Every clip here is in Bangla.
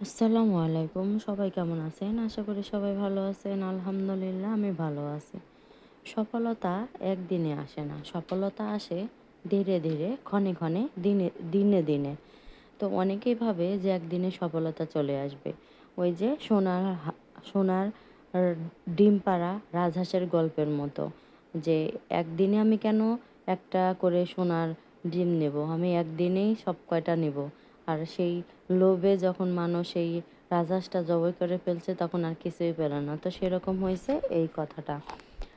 আসসালামু আলাইকুম। সবাই কেমন আছেন? আশা করি সবাই ভালো আছেন। আলহামদুলিল্লাহ, আমি ভালো আছি। সফলতা একদিনে আসে না। সফলতা আসে ধীরে ধীরে, ক্ষণে ক্ষণে, দিনে দিনে দিনে। তো অনেকেই ভাবে যে একদিনে সফলতা চলে আসবে। ওই যে সোনার সোনার ডিম পাড়া রাজহাঁসের গল্পের মতো যে একদিনে আমি কেন একটা করে সোনার ডিম নেব? আমি একদিনেই সব কয়টা নেব। আর সেই লোভে যখন মানুষ এই রাজহাঁসটা জবাই করে ফেলছে, তখন আর কিছুই পেল না। তো সেরকম হয়েছে এই কথাটা।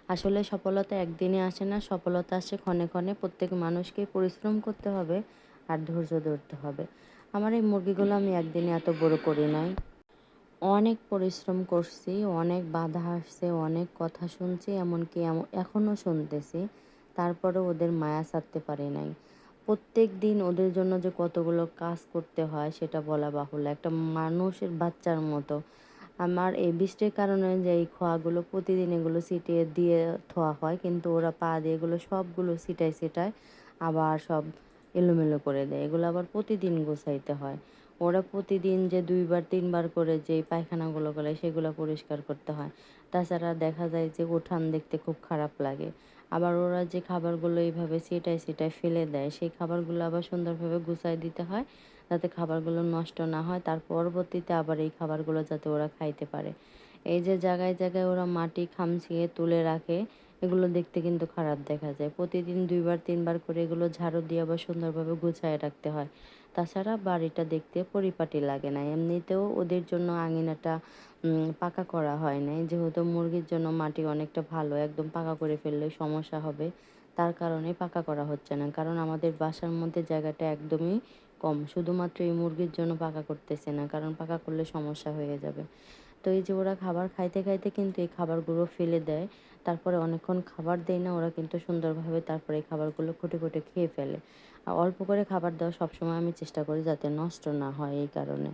আসলে সফলতা একদিনে আসে না, সফলতা আসে ক্ষণে ক্ষণে। প্রত্যেক মানুষকেই পরিশ্রম করতে হবে আর ধৈর্য ধরতে হবে। আমার এই মুরগিগুলো আমি একদিনে এত বড় করি নাই। অনেক পরিশ্রম করছি, অনেক বাধা আসছে, অনেক কথা শুনছি, এমনকি এখনও শুনতেছি। তারপরে ওদের মায়া ছাড়তে পারি নাই। প্রত্যেক দিন ওদের জন্য যে কতগুলো কাজ করতে হয় সেটা বলা বাহুল্য। একটা মানুষের বাচ্চার মতো। আমার এই বৃষ্টির কারণে যে এই খোয়াগুলো প্রতিদিন এগুলো ছিটিয়ে দিয়ে থোয়া হয়, কিন্তু ওরা পা দিয়ে এগুলো সবগুলো ছিটায় ছিটায় আবার সব এলোমেলো করে দেয়। এগুলো আবার প্রতিদিন গোছাইতে হয়। ওরা প্রতিদিন যে দুইবার, তিনবার করে যে পায়খানাগুলো করে সেগুলো পরিষ্কার করতে হয়। তাছাড়া দেখা যায় যে উঠান দেখতে খুব খারাপ লাগে। আবার ওরা যে খাবারগুলো এইভাবে সেটাই সেটাই ফেলে দেয়, সেই খাবারগুলো আবার সুন্দরভাবে গুছাই দিতে হয় যাতে খাবারগুলো নষ্ট না হয়। তার পরবর্তীতে আবার এই খাবারগুলো যাতে ওরা খাইতে পারে। এই যে জায়গায় জায়গায় ওরা মাটি খামছিয়ে তুলে রাখে এগুলো দেখতে কিন্তু খারাপ দেখা যায়। প্রতিদিন দুইবার, তিনবার করে এগুলো ঝাড়ু দিয়ে আবার সুন্দরভাবে গুছায় রাখতে হয়। তাছাড়া বাড়িটা দেখতে পরিপাটি লাগে না। এমনিতেও ওদের জন্য আঙিনাটা পাকা করা হয় নাই। যেহেতু মুরগির জন্য মাটি অনেকটা ভালো, একদম পাকা করে ফেললে সমস্যা হবে। তার কারণে পাকা করা হচ্ছে না। কারণ আমাদের বাসার মধ্যে জায়গাটা একদমই কম। শুধুমাত্র এই মুরগির জন্য পাকা করতেছে না। কারণ পাকা করলে সমস্যা হয়ে যাবে। তো এই যে ওরা খাবার খাইতে খাইতে কিন্তু এই খাবারগুলো ফেলে দেয়। তারপরে অনেকক্ষণ খাবার দেয় না, ওরা কিন্তু সুন্দরভাবে তারপরে এই খাবারগুলো খুঁটে খুঁটে খেয়ে ফেলে। আর অল্প করে খাবার দেওয়া সবসময় আমি চেষ্টা করি যাতে নষ্ট না হয় এই কারণে।